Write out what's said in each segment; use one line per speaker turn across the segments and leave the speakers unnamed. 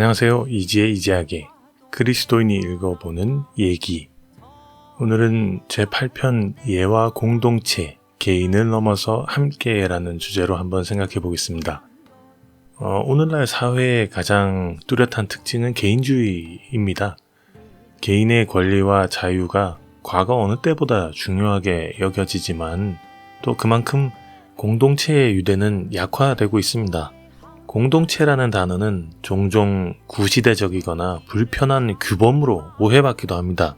안녕하세요. 이지의 이지하게 그리스도인이 읽어보는 얘기. 오늘은 제8편 예와 공동체, 개인을 넘어서 함께라는 주제로 한번 생각해 보겠습니다. 어, 오늘날 사회의 가장 뚜렷한 특징은 개인주의입니다. 개인의 권리와 자유가 과거 어느 때보다 중요하게 여겨지지만 또 그만큼 공동체의 유대는 약화되고 있습니다. 공동체라는 단어는 종종 구시대적이거나 불편한 규범으로 오해받기도 합니다.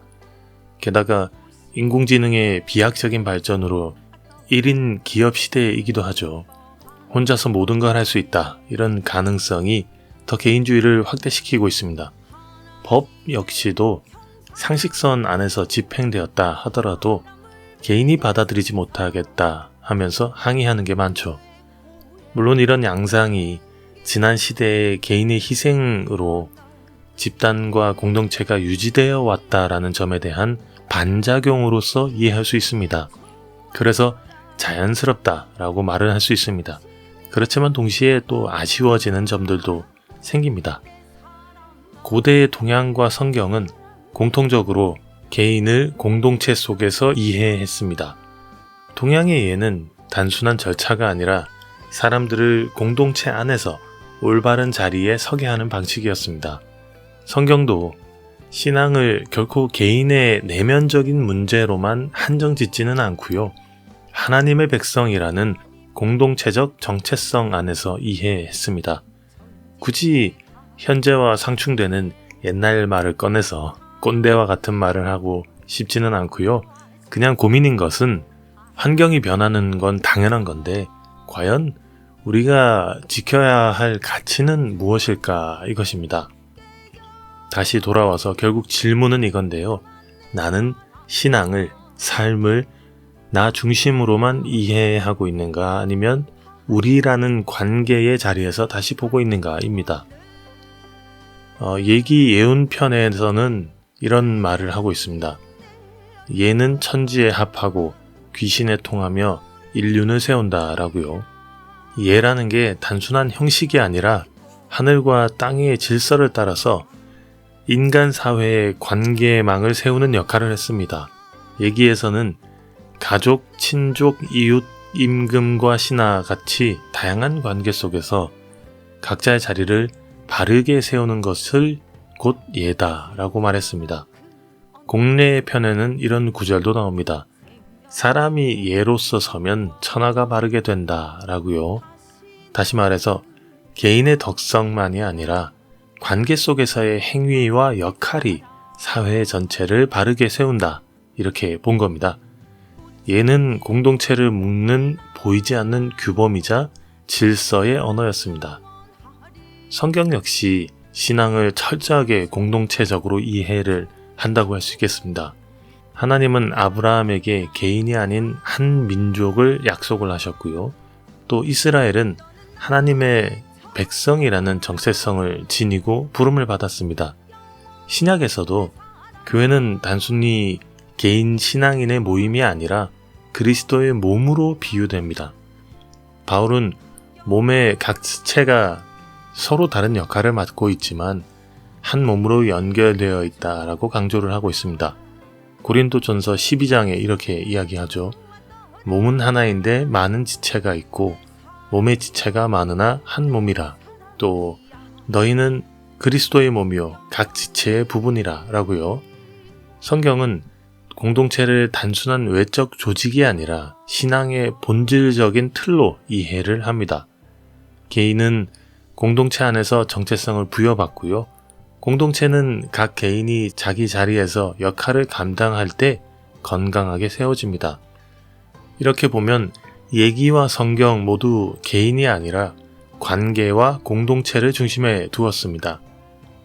게다가 인공지능의 비약적인 발전으로 1인 기업 시대이기도 하죠. 혼자서 모든 걸 할 수 있다. 이런 가능성이 더 개인주의를 확대시키고 있습니다. 법 역시도 상식선 안에서 집행되었다 하더라도 개인이 받아들이지 못하겠다 하면서 항의하는 게 많죠. 물론 이런 양상이 지난 시대의 개인의 희생으로 집단과 공동체가 유지되어 왔다라는 점에 대한 반작용으로서 이해할 수 있습니다. 그래서 자연스럽다라고 말을 할 수 있습니다. 그렇지만 동시에 또 아쉬워지는 점들도 생깁니다. 고대의 동양과 성경은 공통적으로 개인을 공동체 속에서 이해했습니다. 동양의 예는 단순한 절차가 아니라 사람들을 공동체 안에서 올바른 자리에 서게 하는 방식이었습니다. 성경도 신앙을 결코 개인의 내면적인 문제로만 한정 짓지는 않고요. 하나님의 백성이라는 공동체적 정체성 안에서 이해했습니다. 굳이 현재와 상충되는 옛날 말을 꺼내서 꼰대와 같은 말을 하고 싶지는 않고요. 그냥 고민인 것은 환경이 변하는 건 당연한 건데 과연 우리가 지켜야 할 가치는 무엇일까 이것입니다. 다시 돌아와서 결국 질문은 이건데요. 나는 신앙을, 삶을 나 중심으로만 이해하고 있는가 아니면 우리라는 관계의 자리에서 다시 보고 있는가입니다. 어, 얘기 예운 편에서는 이런 말을 하고 있습니다. 예는 천지에 합하고 귀신에 통하며 인륜을 세운다라고요. 예라는 게 단순한 형식이 아니라 하늘과 땅의 질서를 따라서 인간 사회의 관계망을 세우는 역할을 했습니다. 얘기에서는 가족, 친족, 이웃, 임금과 신하 같이 다양한 관계 속에서 각자의 자리를 바르게 세우는 것을 곧 예다라고 말했습니다. 공례의 편에는 이런 구절도 나옵니다. 사람이 예로서 서면 천하가 바르게 된다라고요. 다시 말해서 개인의 덕성만이 아니라 관계 속에서의 행위와 역할이 사회 전체를 바르게 세운다. 이렇게 본 겁니다. 예는 공동체를 묶는 보이지 않는 규범이자 질서의 언어였습니다. 성경 역시 신앙을 철저하게 공동체적으로 이해를 한다고 할 수 있겠습니다. 하나님은 아브라함에게 개인이 아닌 한 민족을 약속을 하셨고요. 또 이스라엘은 하나님의 백성이라는 정체성을 지니고 부름을 받았습니다. 신약에서도 교회는 단순히 개인 신앙인의 모임이 아니라 그리스도의 몸으로 비유됩니다. 바울은 몸의 각 지체가 서로 다른 역할을 맡고 있지만 한 몸으로 연결되어 있다라고 강조를 하고 있습니다. 고린도 전서 12장에 이렇게 이야기하죠. 몸은 하나인데 많은 지체가 있고 몸의 지체가 많으나 한 몸이라. 또 너희는 그리스도의 몸이요 각 지체의 부분이라 라고요. 성경은 공동체를 단순한 외적 조직이 아니라 신앙의 본질적인 틀로 이해를 합니다. 개인은 공동체 안에서 정체성을 부여받고요. 공동체는 각 개인이 자기 자리에서 역할을 감당할 때 건강하게 세워집니다. 이렇게 보면 얘기와 성경 모두 개인이 아니라 관계와 공동체를 중심에 두었습니다.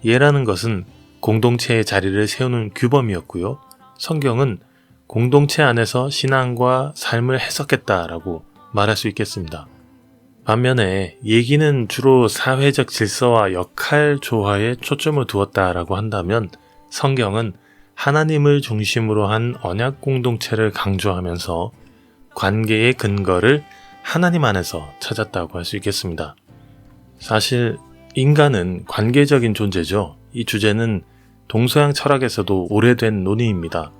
예라는 것은 공동체의 자리를 세우는 규범이었고요. 성경은 공동체 안에서 신앙과 삶을 해석했다라고 말할 수 있겠습니다. 반면에 얘기는 주로 사회적 질서와 역할 조화에 초점을 두었다라고 한다면 성경은 하나님을 중심으로 한 언약 공동체를 강조하면서 관계의 근거를 하나님 안에서 찾았다고 할 수 있겠습니다. 사실 인간은 관계적인 존재죠. 이 주제는 동서양 철학에서도 오래된 논의입니다.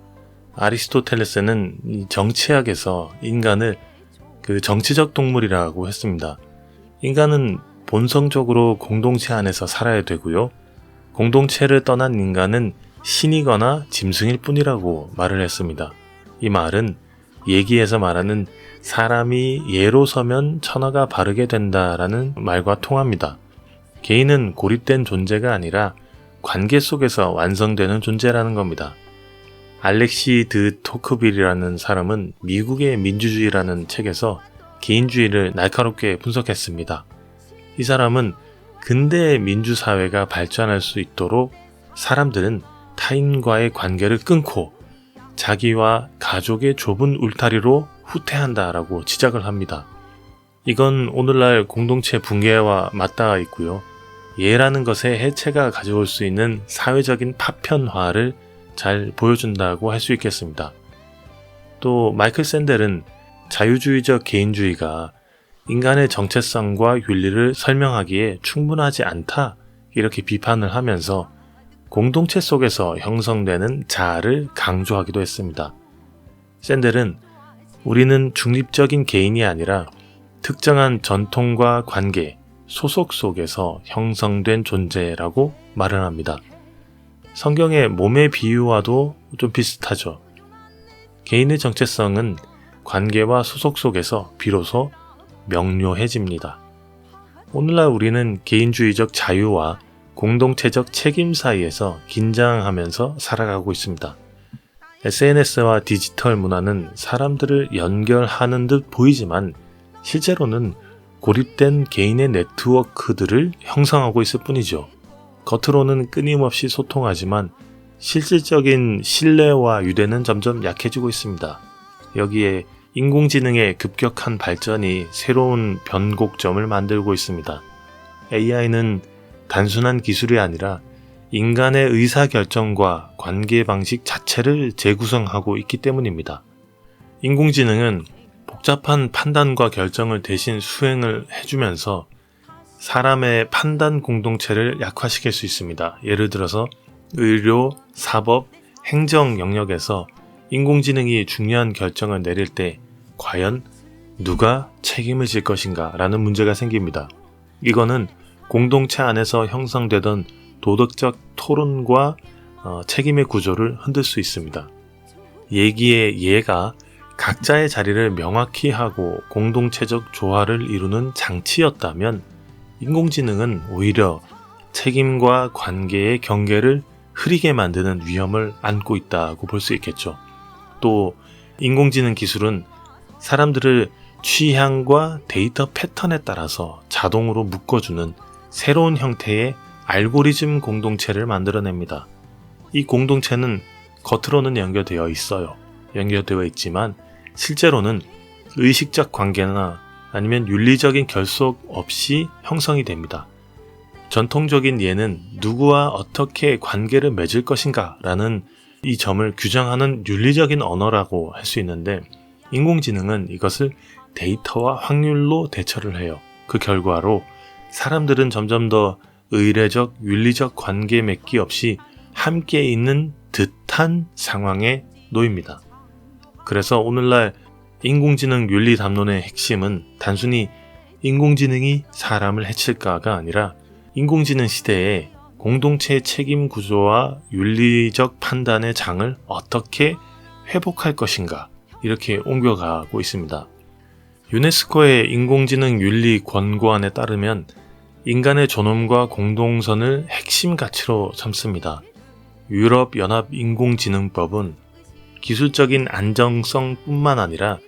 아리스토텔레스는 정치학에서 인간을 그 정치적 동물이라고 했습니다. 인간은 본성적으로 공동체 안에서 살아야 되고요. 공동체를 떠난 인간은 신이거나 짐승일 뿐이라고 말을 했습니다. 이 말은 얘기에서 말하는 사람이 예로 서면 천하가 바르게 된다라는 말과 통합니다. 개인은 고립된 존재가 아니라 관계 속에서 완성되는 존재라는 겁니다. 알렉시 드 토크빌이라는 사람은 미국의 민주주의라는 책에서 개인주의를 날카롭게 분석했습니다. 이 사람은 근대 민주사회가 발전할 수 있도록 사람들은 타인과의 관계를 끊고 자기와 가족의 좁은 울타리로 후퇴한다라고 지적을 합니다. 이건 오늘날 공동체 붕괴와 맞닿아 있고요. 예라는 것의 해체가 가져올 수 있는 사회적인 파편화를 잘 보여준다고 할 수 있겠습니다. 또 마이클 샌델은 자유주의적 개인주의가 인간의 정체성과 윤리를 설명하기에 충분하지 않다 이렇게 비판을 하면서 공동체 속에서 형성되는 자아를 강조하기도 했습니다. 샌델은 우리는 중립적인 개인이 아니라 특정한 전통과 관계, 소속 속에서 형성된 존재라고 말을 합니다. 성경의 몸의 비유와도 좀 비슷하죠. 개인의 정체성은 관계와 소속 속에서 비로소 명료해집니다. 오늘날 우리는 개인주의적 자유와 공동체적 책임 사이에서 긴장하면서 살아가고 있습니다. SNS와 디지털 문화는 사람들을 연결하는 듯 보이지만 실제로는 고립된 개인의 네트워크들을 형성하고 있을 뿐이죠. 겉으로는 끊임없이 소통하지만 실질적인 신뢰와 유대는 점점 약해지고 있습니다. 여기에 인공지능의 급격한 발전이 새로운 변곡점을 만들고 있습니다. AI는 단순한 기술이 아니라 인간의 의사결정과 관계 방식 자체를 재구성하고 있기 때문입니다. 인공지능은 복잡한 판단과 결정을 대신 수행을 해주면서 사람의 판단 공동체를 약화시킬 수 있습니다. 예를 들어서 의료, 사법, 행정 영역에서 인공지능이 중요한 결정을 내릴 때 과연 누가 책임을 질 것인가 라는 문제가 생깁니다. 이거는 공동체 안에서 형성되던 도덕적 토론과 어, 책임의 구조를 흔들 수 있습니다. 얘기의 예가 각자의 자리를 명확히 하고 공동체적 조화를 이루는 장치였다면 인공지능은 오히려 책임과 관계의 경계를 흐리게 만드는 위험을 안고 있다고 볼 수 있겠죠. 또 인공지능 기술은 사람들을 취향과 데이터 패턴에 따라서 자동으로 묶어주는 새로운 형태의 알고리즘 공동체를 만들어냅니다. 이 공동체는 겉으로는 연결되어 있어요. 연결되어 있지만 실제로는 의식적 관계나 아니면 윤리적인 결속 없이 형성이 됩니다. 전통적인 예는 누구와 어떻게 관계를 맺을 것인가 라는 이 점을 규정하는 윤리적인 언어라고 할 수 있는데 인공지능은 이것을 데이터와 확률로 대처를 해요. 그 결과로 사람들은 점점 더 의례적, 윤리적 관계 맺기 없이 함께 있는 듯한 상황에 놓입니다. 그래서 오늘날 인공지능 윤리 담론의 핵심은 단순히 인공지능이 사람을 해칠까가 아니라 인공지능 시대에 공동체의 책임 구조와 윤리적 판단의 장을 어떻게 회복할 것인가 이렇게 옮겨가고 있습니다. 유네스코의 인공지능 윤리 권고안에 따르면 인간의 존엄과 공동선을 핵심 가치로 삼습니다. 유럽 연합 인공지능법은 기술적인 안정성뿐만 아니라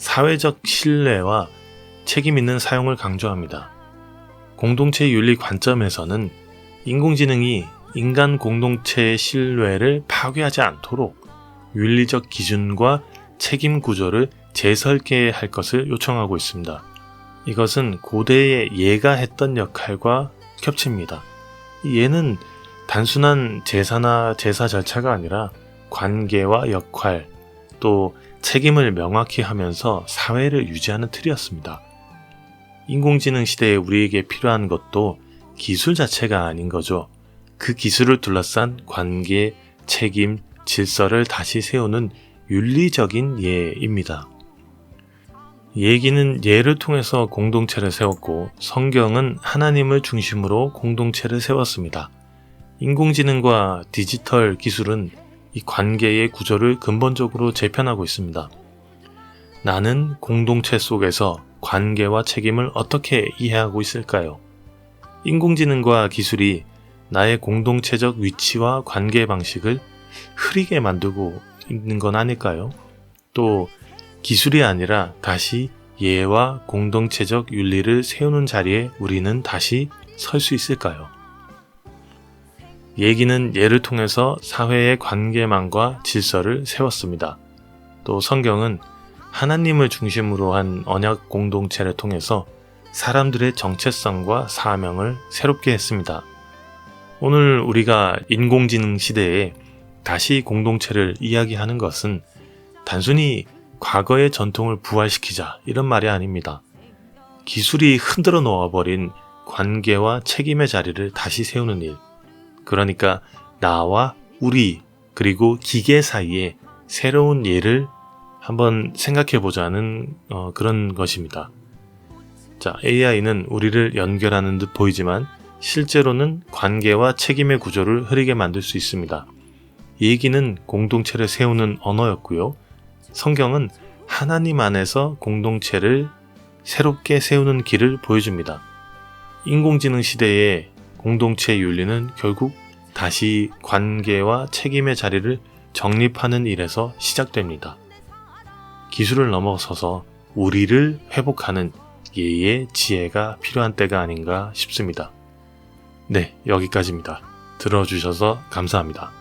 사회적 신뢰와 책임 있는 사용을 강조합니다. 공동체 윤리 관점에서는 인공지능이 인간 공동체의 신뢰를 파괴하지 않도록 윤리적 기준과 책임 구조를 재설계할 것을 요청하고 있습니다. 이것은 고대의 예가 했던 역할과 겹칩니다. 예는 단순한 제사나 제사 절차가 아니라 관계와 역할, 또 책임을 명확히 하면서 사회를 유지하는 틀이었습니다. 인공지능 시대에 우리에게 필요한 것도 기술 자체가 아닌 거죠. 그 기술을 둘러싼 관계, 책임, 질서를 다시 세우는 윤리적인 예입니다. 얘기는 예를 통해서 공동체를 세웠고 성경은 하나님을 중심으로 공동체를 세웠습니다. 인공지능과 디지털 기술은 이 관계의 구조를 근본적으로 재편하고 있습니다. 나는 공동체 속에서 관계와 책임을 어떻게 이해하고 있을까요? 인공지능과 기술이 나의 공동체적 위치와 관계 방식을 흐리게 만들고 있는 건 아닐까요? 또 기술이 아니라 다시 예와 공동체적 윤리를 세우는 자리에 우리는 다시 설 수 있을까요? 얘기는 예를 통해서 사회의 관계망과 질서를 세웠습니다. 또 성경은 하나님을 중심으로 한 언약 공동체를 통해서 사람들의 정체성과 사명을 새롭게 했습니다. 오늘 우리가 인공지능 시대에 다시 공동체를 이야기하는 것은 단순히 과거의 전통을 부활시키자 이런 말이 아닙니다. 기술이 흔들어 놓아버린 관계와 책임의 자리를 다시 세우는 일. 그러니까 나와 우리 그리고 기계 사이에 새로운 예를 한번 생각해 보자는 어, 그런 것입니다. 자, AI는 우리를 연결하는 듯 보이지만 실제로는 관계와 책임의 구조를 흐리게 만들 수 있습니다. 얘기는 공동체를 세우는 언어였고요. 성경은 하나님 안에서 공동체를 새롭게 세우는 길을 보여줍니다. 인공지능 시대의 공동체 윤리는 결국 다시 관계와 책임의 자리를 정립하는 일에서 시작됩니다. 기술을 넘어서서 우리를 회복하는 예의 지혜가 필요한 때가 아닌가 싶습니다. 네, 여기까지입니다. 들어주셔서 감사합니다.